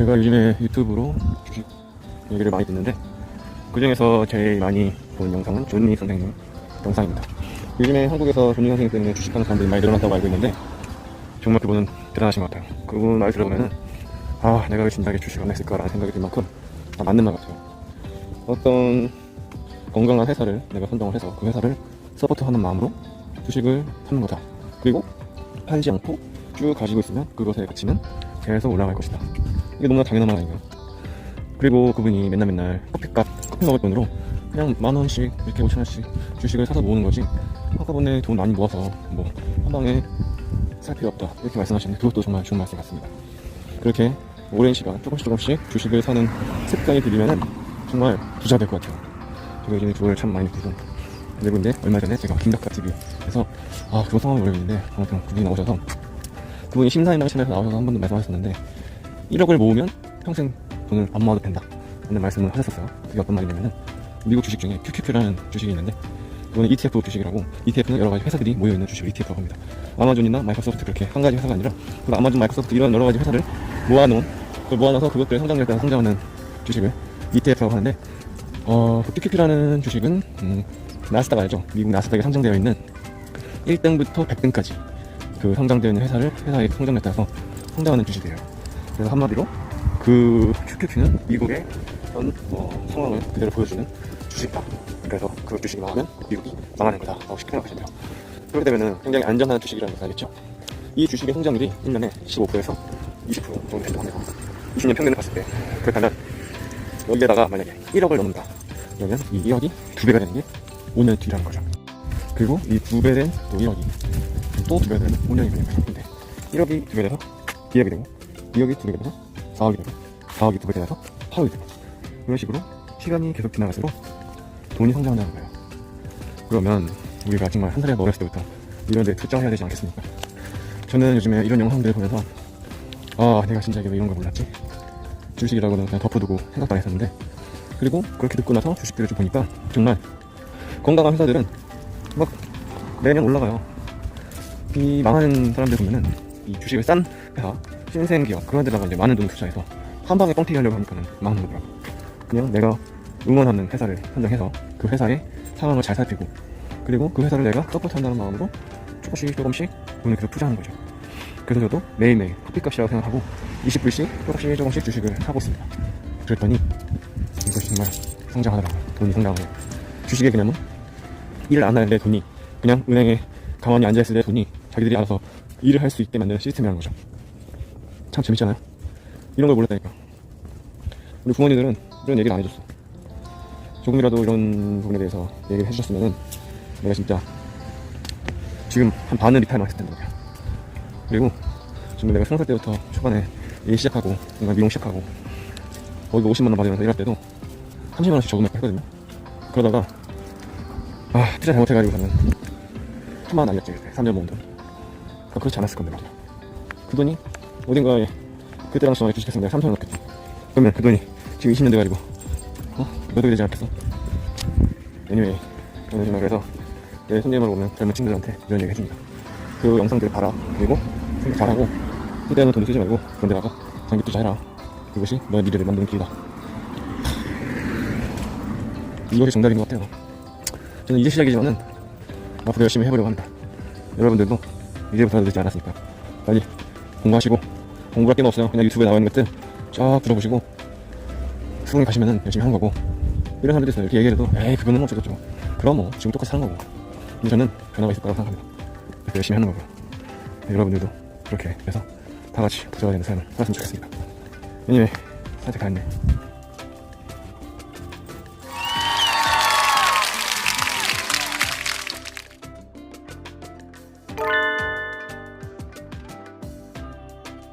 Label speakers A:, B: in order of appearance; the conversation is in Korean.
A: 제가 요즘에 유튜브로 주식 얘기를 많이 듣는데 그 중에서 제일 많이 본 영상은 존니 선생님 영상입니다. 요즘에 한국에서 존니 선생님 때문에 주식하는 사람들이 많이 늘어났다고 알고 있는데 정말 그분은 대단하신 것 같아요. 그분 말 들어보면은 아 내가 왜 진작에 주식을 안 했을까라는 생각이 들 만큼 다 맞는 말 같아요. 어떤 건강한 회사를 내가 선정을 해서 그 회사를 서포트하는 마음으로 주식을 사는 거다. 그리고 팔지 않고 쭉 가지고 있으면 그것의 가치는 계속 올라갈 것이다. 이게 너무나 당연한 말 아닌가요? 그리고 그분이 맨날 맨날 커피값, 커피 먹을 돈으로 그냥 만 원씩 이렇게 오천 원씩 주식을 사서 모으는 거지. 한꺼번에 돈 많이 모아서 뭐 한 방에 살 필요 없다 이렇게 말씀하시는데 그것도 정말 좋은 말씀 같습니다. 그렇게 오랜 시간 조금씩 조금씩 주식을 사는 습관이 들이면은 정말 부자가 될것 같아요. 제가 요즘에 그걸 참 많이 느끼고 그리고 근데 얼마 전에 제가 김덕가 TV에서 아 그거 성함이 모르겠는데 아무튼 그분이 나오셔서 그분이 심사위원 채널에서 나오셔서 한 번도 말씀하셨는데 1억을 모으면 평생 돈을 안 모아도 된다 라는 말씀을 하셨었어요 그게 어떤 말이냐면은 미국 주식 중에 QQQ라는 주식이 있는데 그거는 ETF 주식이라고 ETF는 여러 가지 회사들이 모여 있는 주식을 ETF라고 합니다 아마존이나 마이크로소프트 그렇게 한 가지 회사가 아니라 그 아마존, 마이크로소프트 이런 여러 가지 회사를 모아놓은 그걸 모아놔서 그것들의 성장률에 따라 성장하는 주식을 ETF라고 하는데 어, 그 QQQ라는 주식은 음, 나스닥 알죠? 미국 나스닥에 상장되어 있는 1등부터 100등까지 그 상장되어 있는 회사를 회사의 성장에 따라서 성장하는 주식이에요. 그래서 한마디로 그 QQQ는 미국의 전 어, 상황을 그대로 보여주는 주식이다. 그래서 그 주식이 망하면 미국이 망하는 거다. 라고 쉽게 생각하시면 돼요. 그렇게 되면은 굉장히 안전한 주식이라는 걸 알겠죠? 이 주식의 성장률이 1년에 15%에서 20% 정도 된다고 합니다. 20년 평균을 봤을 때 그렇다면 여기에다가 만약에 1억을 넣는다. 그러면 이 1억이 두 배가 되는 게 5년 뒤라는 거죠. 그리고 이두배된 또 1억이 또두 배가 되면 5년이 걸린 거죠. 근데 1억이 두배 돼서 2억이 되고 2억이 두 배가 돼서 4억이 되고 4억이 두배 돼서 8억이 되고 이런 식으로 시간이 계속 지나갈수록 돈이 성장한다는 거예요. 그러면 우리가 정말 한 살에 어렸을 때부터 이런 데 투자해야 되지 않겠습니까? 저는 요즘에 이런 영상들을 보면서 아 내가 진짜 왜 이런 걸 몰랐지? 주식이라고는 그냥 덮어두고 생각도 안 했었는데 그리고 그렇게 듣고 나서 주식들을 좀 보니까 정말 건강한 회사들은 막 매년 올라가요. 이 망하는 사람들 보면은 이 주식을 싼 회사, 신생 기업 그런 데다가 이제 많은 돈 투자해서 한 방에 뻥튀기 하려고 하니까는 망하는 거더라고. 그냥 내가 응원하는 회사를 선정해서 그 회사의 상황을 잘 살피고 그리고 그 회사를 내가 서포트한다는 마음으로 조금씩 조금씩 돈을 계속 투자하는 거죠. 그래서 저도 매일매일 커피값이라고 생각하고 20불씩 조금씩 조금씩 주식을 사고 있습니다. 그랬더니 이것이 정말 성장하더라고요. 돈이 성장하고 주식의 개념은 일을 안 하는데 돈이 그냥 은행에 가만히 앉아있을 때 돈이 자기들이 알아서 일을 할 수 있게 만드는 시스템이라는 거죠. 참 재밌잖아요. 이런 걸 몰랐다니까. 우리 부모님들은 이런 얘기를 안 해줬어. 조금이라도 이런 부분에 대해서 얘기를 해주셨으면은 내가 진짜 지금 한 반은 리타이어 했을 텐데 말이야. 그리고 지금 내가 20살 때부터 초반에 일 시작하고 뭔가 미용 시작하고 거기 50만 원 받으면서 일할 때도 30만 원씩 저금했고 했거든요. 그러다가 아 투자 잘못해가지고서는 천만원 날렸지 그때 3년 모은 돈. 그렇지 않았을 건데 말이야. 그 돈이 어딘가에 그때 당시 주식했으면 내가 3천 원 넣겠지. 그러면 그 돈이 지금 20년 돼가지고 어? 몇 억이 되지 않겠어? anyway 저는 정말 그래서 내 손님을 오는 젊은 친구들한테 이런 얘기 해줍니다. 그 영상들을 봐라. 그리고 생각 잘하고 그때는 돈 쓰지 말고 그런 데다가 장기 투자해라. 이것이 너의 미래를 만드는 길이다. 이것이 정답인 것 같아요. 저는 이제 시작이지만은 앞으로 열심히 해보려고 합니다. 여러분들도 이제부터 늦지 않았으니까 빨리 공부하시고 공부할 게 없어요. 그냥 유튜브에 나와 있는 것들 쫙 들어보시고 수능에 가시면은 열심히 하는 거고 이런 사람들이 있어요. 이렇게 얘기해도 에이 그거는 어쩌고저쩌고 그럼 뭐 지금 똑같이 사는 거고 근데 저는 변화가 있을 거라고 생각합니다. 그래서 열심히 하는 거고요. 네, 여러분들도 그렇게 해서 다 같이 부자가 되는 삶을 살았으면 좋겠습니다. 왜냐면 산책 다 했네.